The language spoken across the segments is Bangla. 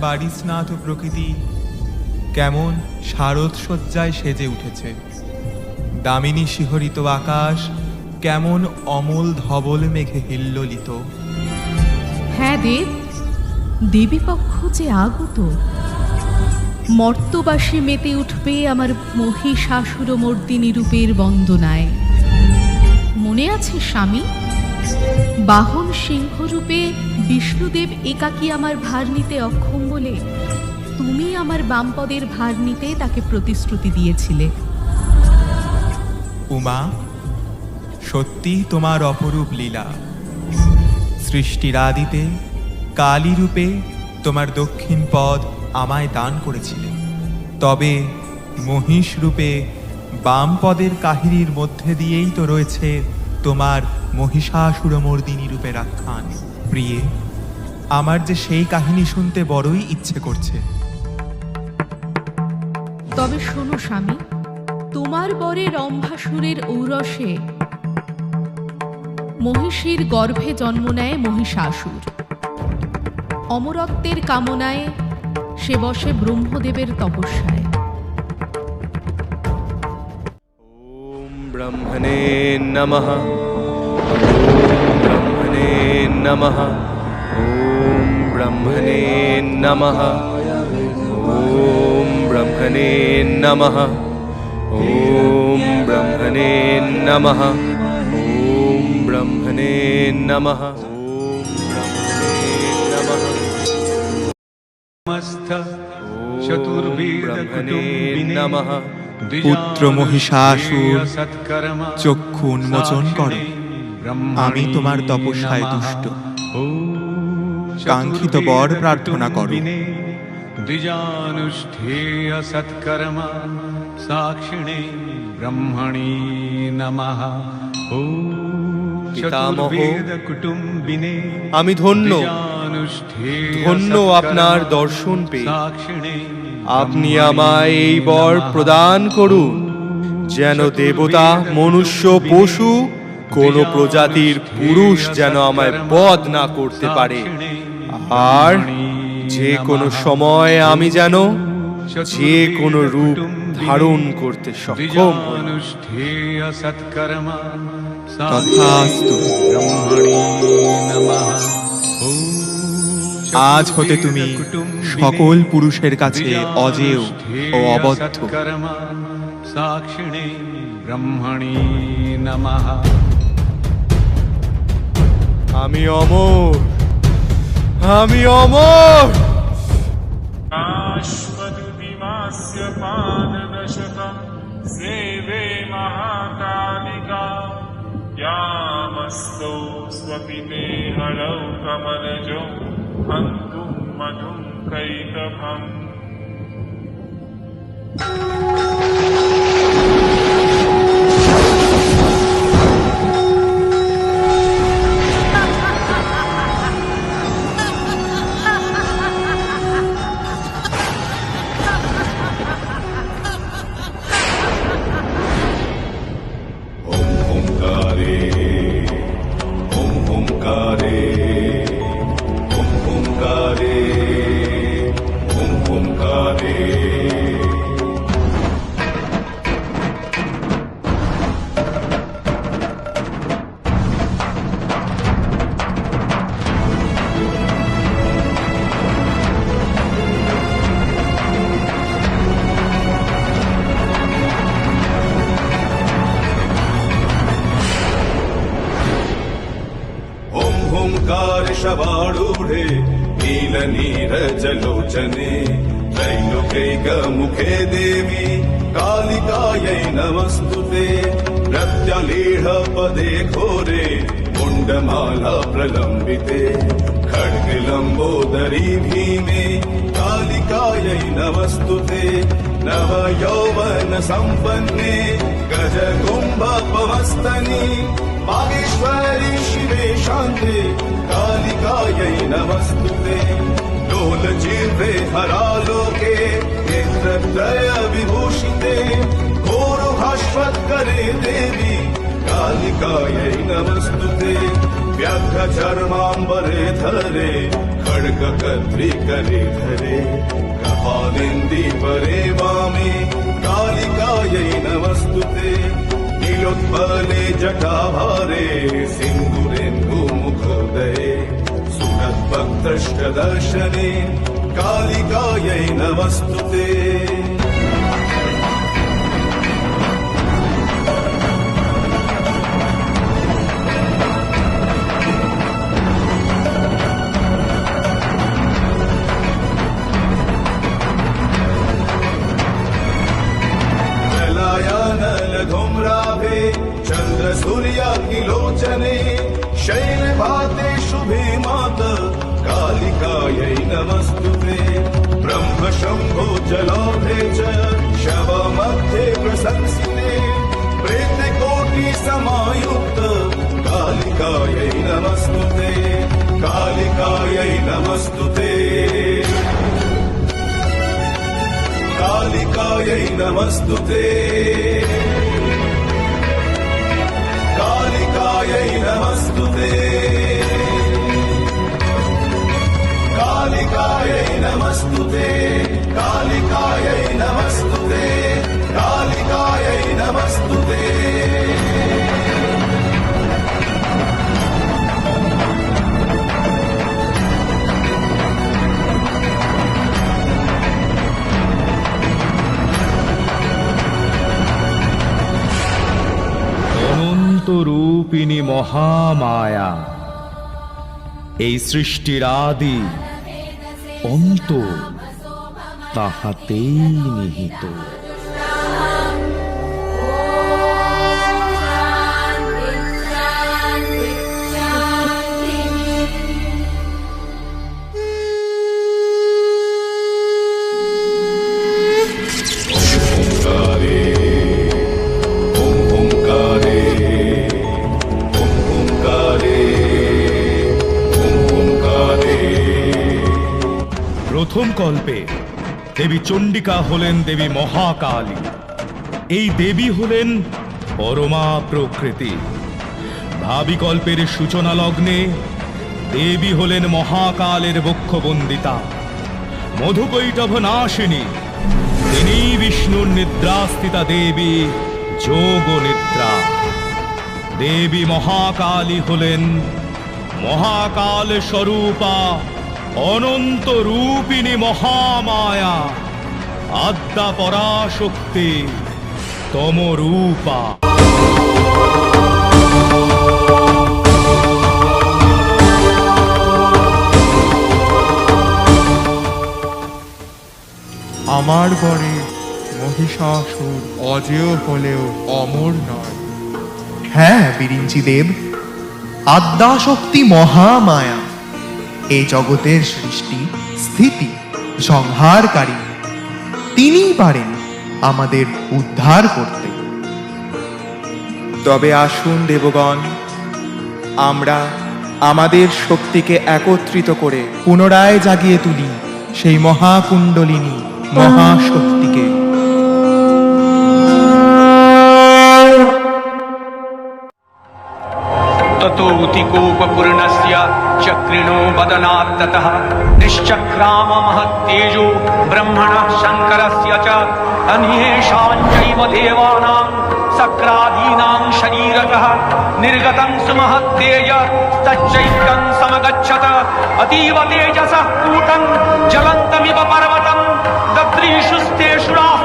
বাড়ি স্নাত প্রকৃতি, কেমন শারদ সজ্জায় সেজে উঠেছে। দামিনী শিহরিত আকাশ, কেমন অমল ধবল মেঘে হিল্লোলিত। হ্যাঁ দেব দেবীপক্ষ যে আগত। মর্তবাসী মেতে উঠবে আমার মহিষাসুর মর্দিনী রূপের বন্দনায়। মনে আছে স্বামী? বাহন সিংহরূপে বিষ্ণুদেব একাকী আমার ভার নিতে অক্ষম বলে তুমি আমার বামপদের ভার নিতে তাকে প্রতিশ্রুতি দিয়েছিলে। উমা সত্যি তোমার অপরূপ লীলা। সৃষ্টির আদিতে কালী রূপে তোমার দক্ষিণ পদ আমায় দান করেছিলে। তবে মহিষ রূপে বাম পদের কাহিনীর মধ্যে দিয়েই তো রয়েছে তোমার মহিষাসুরমর্দিনী রূপের আখ্যান প্রিয়ে, আমার যে সেই কাহিনী শুনতে বড়ই ইচ্ছে করছে। তবে শোনো স্বামী, তোমার বরে রম্ভাসুরের ঔরসে মহিষীর গর্ভে জন্ম নেয় মহিষাসুর। অমরত্বের কামনায় সে বসে ব্রহ্মদেবের তপস্যায়। ब्रह्मणे नमः। ब्रह्मणे नमः। ॐ ब्रह्मणे नमः। ॐ ब्रह्मणे नमः। ॐ ब्रह्मणे नमः। ॐ ब्रह्मणे नमः। ॐ ब्रह्मणे नमः। चतुर्वेदकुटुम्बिने नमः পুত্র মহিষাসুর চক্ষু উন্মোচন করো। আমি তোমার তপস্যায় তুষ্ট। কাঙ্ক্ষিত বর প্রার্থনা করো। দ্বিজানুষ্ঠেয় সৎকর্মা সাক্ষিণে ব্রহ্মণি নমঃ। ॐ পিতামহ, চতুর্বেদকুটুম্বিনে আমি ধন্য। ধন্য আপনার দর্শন পেয়ে। আপনি আমায় এই বর প্রদান করুন। যেন দেবতা মনুষ্য পশু কোন প্রজাতির পুরুষ যেন আমায় বধ না করতে পারে। আর যে কোনো সময় আমি যেন যে কোনো রূপ ধারণ করতে সক্ষম তথাস্তু। ব্রহ্মণি নমঃ। আজ হতে তুমি সকল পুরুষের কাছে অজেয় ও অবদ্ধ সৎকর্মা সাক্ষিণে ব্রহ্মণি নমঃ আমি অমর আমি অমর आश्वदुदिमास्य पाददशकम् सेवे महाकालिका यामस्तौ स्वपिते हरौ कमलजौ हन्तुं मधुं कैतभम् ओंकारे कालिकायै नमस्तुते प्रत्यलीढ पदे घोरे कुण्डमाला प्रलम्बिते खड्गलम्बोदरी भीमे कालिकायै नमस्तुते नव यौवन सम्पन्ने गजकुम्भपवस्तनि मागेश्वरी शिवे शान्ते कालिकायै नमस्तुते लोलजिह्वे हरालोके य विभूषिते गोरुभाष्वत्करे देवी कालिकायै न वस्तुते व्यर्थ चर्माम्बरे धरे खड्ग क्रिकरे धरे। कृपालेन्द्रीपरे वामे कालिकायै न वस्तुते किलोत्पले जटाभारे सिन्दुरेन्दुमुखोदये। सुखद्भक्तश्च दर्शने कालिकायै नमस्तुते जलायानलघुम्राभे चन्द्रसूर्याकिलोचने शैलभाते शुभे मात कालिकायै नमस्तु ते ब्रह्म शम्भो जलाभे च शवमध्ये प्रशंसिते प्रेतकोटि समायुक्त कालिकायै नमस्तु ते कालिकायै नमस्तु ते कालिकायै नमस्तु ते कालिकायै नमस्तु ते कालिकायै नमस्तु ते कालिकायै नमस्तु ते कालिकायै नमस्तु ते অনন্ত রূপিণী মহামায়া এই সৃষ্টির আদি অন্ত তাহাতেই নিহিত। প্রথম কল্পে দেবী চণ্ডিকা হলেন দেবী মহাকালী। এই দেবী হলেন পরমা প্রকৃতি। ভাবি কল্পের সূচনা লগ্নে দেবী হলেন মহাকালের বক্ষবন্দিতা। মধুকৈটভ নাশিনী। তিনি বিষ্ণুর নিদ্রাস্থিতা দেবী যোগ নিদ্রা দেবী মহাকালী হলেন মহাকাল স্বরূপা অনন্ত রূপিণী মহামায়া আদ্যা পরাশক্তি তমরূপা। আমার বরে মহিষাসুর অজেয় হলেও অমর নয়। হ্যাঁ বিরিঞ্চি দেব আদ্যাশক্তি মহামায়া। এই জগতের সৃষ্টি স্থিতি সংহারকারী। তিনি পারেন আমাদের উদ্ধার করতে। তবে আসুন দেবগণ আমরা আমাদের শক্তিকে একত্রিত করে পুনরায় জাগিয়ে তুলি সেই মহাকুণ্ডলিনী মহাশক্তিকে। ততো উতিকোপূর্ণস্য चक्रिणो वदनात्ततः निश्चक्राम महत्तेजो ब्रह्मणः शङ्करस्य च। अन्येषाञ्चैव देवानां सक्रादीनां शरीरतः। निर्गतं सुमहत्तेज तच्चैकं समगच्छत। अतीव तेजसः कूटं ज्वलन्तमिव पर्वतं दद्रीषुस्तेषुराः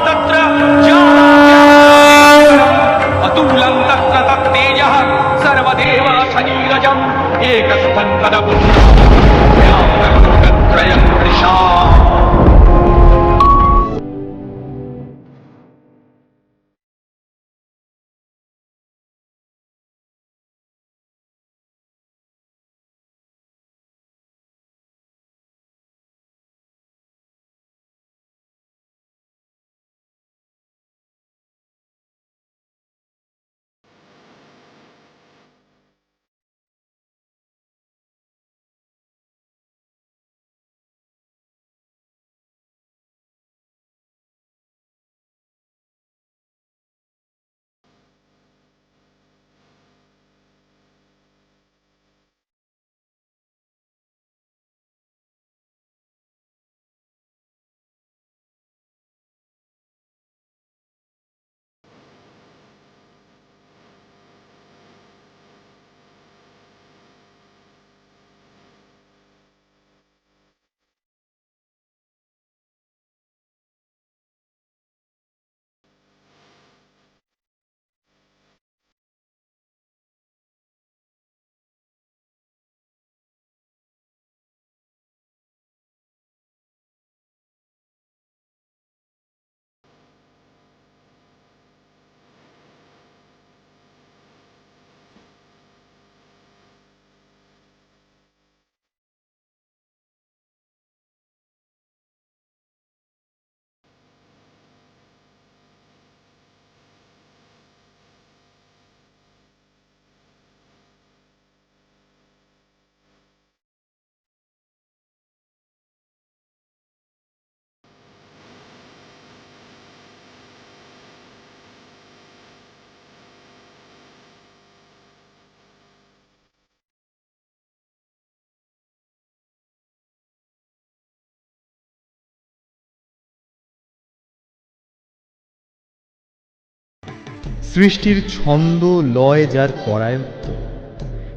সৃষ্টির ছন্দ লয় যার করায়ত্ত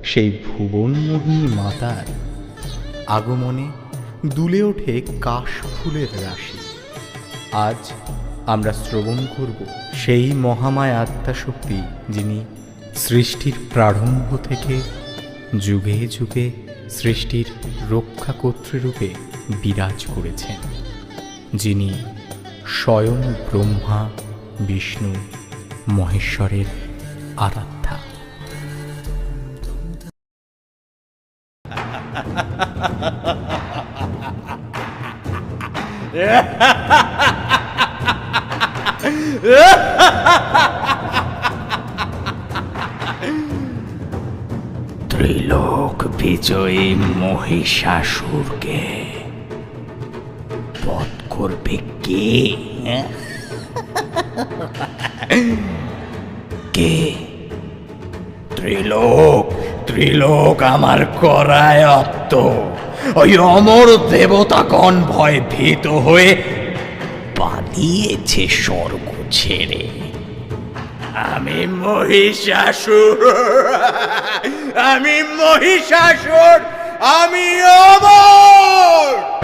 সেই ভুবনমোহিনী মাতার আগমনে দুলে ওঠে কাশ ফুলের রাশি। আজ আমরা শ্রবণ করব সেই মহামায় আত্মাশক্তি যিনি সৃষ্টির প্রারম্ভ থেকে যুগে যুগে সৃষ্টির রক্ষাকর্তৃরূপে বিরাজ করেছেন, যিনি স্বয়ং ব্রহ্মা, বিষ্ণু মহেশ্বরের আরাধ্যা। ত্রিলোক বিজয়ী মহিষাসুরকে বধ করবে কে? ত্রিলোক আমার করায়ত্ত। ওই অমর দেবতাগণ ভয় ভীত হয়ে পালিয়েছে স্বর্গ ছেড়ে। আমি মহিষাসুর আমি মহিষাসুর, আমি অমর!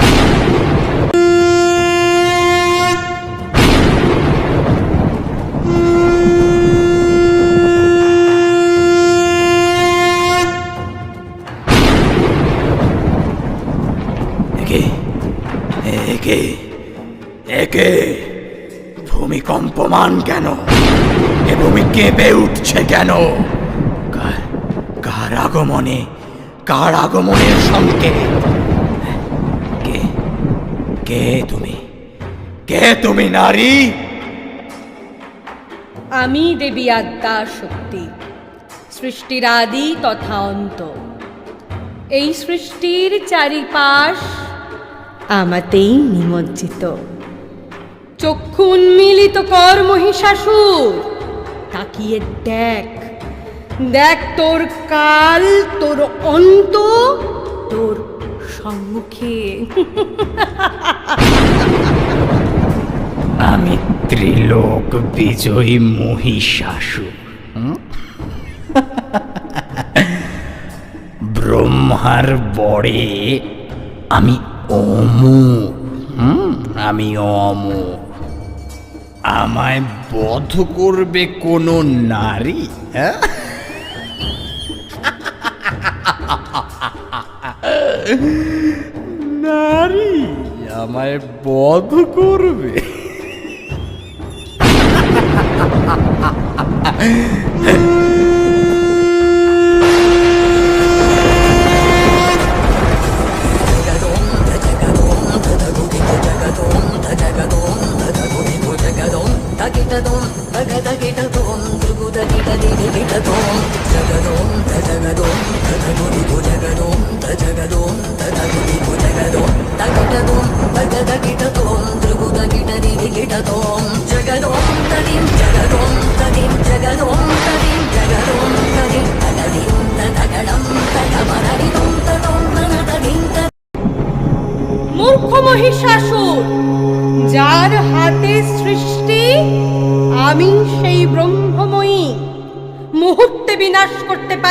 একে একে ভূমিকম্পমান কেন? এ ভূমি কেঁপে উঠছে কেন? কার আগমনে, কার আগমনের সংকেত? কে কে তুমি? কে তুমি, নারী? আমি দেবী আদ্যা শক্তি, সৃষ্টির আদি তথা অন্ত। এই সৃষ্টির চারিপাশ আমাতেই নিমজ্জিত। চক্ষু উন্মিলিত কর মহিষাসুর। তাকিয়ে দেখ দেখ তোর কাল তোর অন্ত তোর সম্মুখে। আমি ত্রিলোক বিজয়ী মহিষাসুর। ব্রহ্মার বরে আমি হুম? আমি অমুর আমায় বধ করবে কোনো নারী হ্যাঁ? নারী আমায় বধ করবে।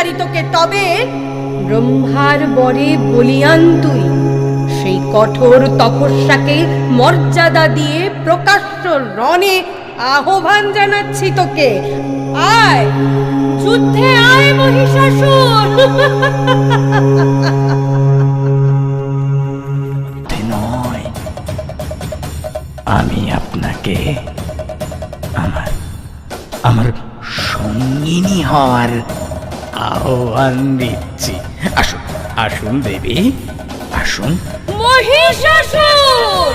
করতে পারি তোকে তবে ব্রহ্মার বরে বলিয়ান তুই। সেই কঠোর তপস্যাকে মর্যাদা দিয়ে প্রকাশ্য রণে আহ্বান জানাচ্ছি তোকে। আয়, যুদ্ধে আয় মহিষাসুর। আমি আপনাকে আমার আমার সঙ্গিনী হওয়ার আহ্বান দিচ্ছি। আসুন আসুন দেবী আসুন। মহিষাসুর!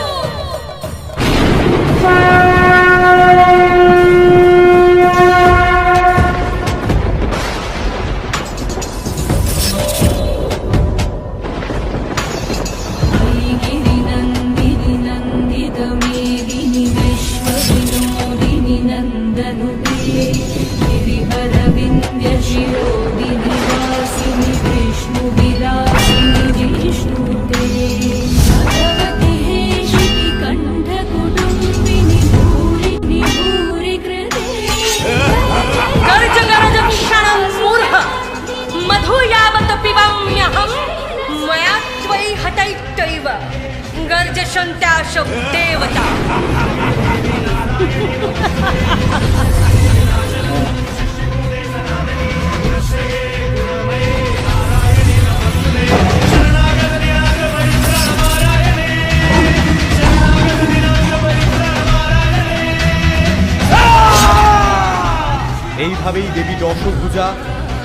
দশভুজা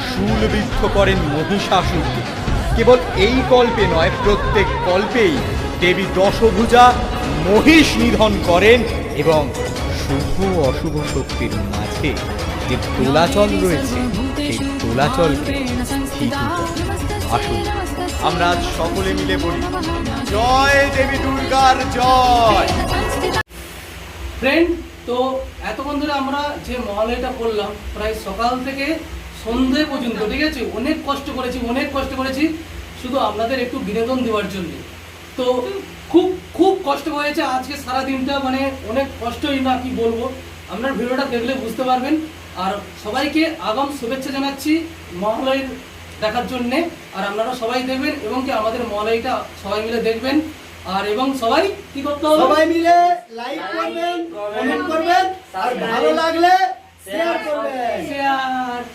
শূলবিদ্ধ করেন মহিষাসুরকে কেবল এই কল্পে নয়, প্রত্যেক কল্পেই দেবী দশভুজা মহিষ নিধন করেন এবং শুভ অশুভ শক্তির মাঝে যে দোলাচল রয়েছে, সেই দোলাচলকে আসুন। আমরা আজ সকলে মিলে বলি, জয় দেবী দুর্গার জয়। ফ্রেন্ড তো এতক্ষণ ধরে আমরা যে মহালয়টা করলাম, প্রায় সকাল থেকে সন্ধে পর্যন্ত ঠিক আছে? অনেক কষ্ট করেছি অনেক কষ্ট করেছি। শুধু আপনাদের একটু বিনোদন দেওয়ার জন্য। তো খুব খুব কষ্ট হয়েছে আজকে সারা দিনটা মানে অনেক কষ্টই না কি বলব। আপনার ভিডিওটা দেখলে বুঝতে পারবেন। আর সবাইকে আগাম শুভেচ্ছা জানাচ্ছি মহালয়ের দেখার জন্যে। আর আপনারা সবাই দেখবেন এবং কি আমাদের মহালয়টা সবাই মিলে দেখবেন। আর এবং সবাই কি করতে হবে? সবাই মিলে লাইক করবেন কমেন্ট করবেন। আর ভালো লাগলে শেয়ার করবেন। শেয়ার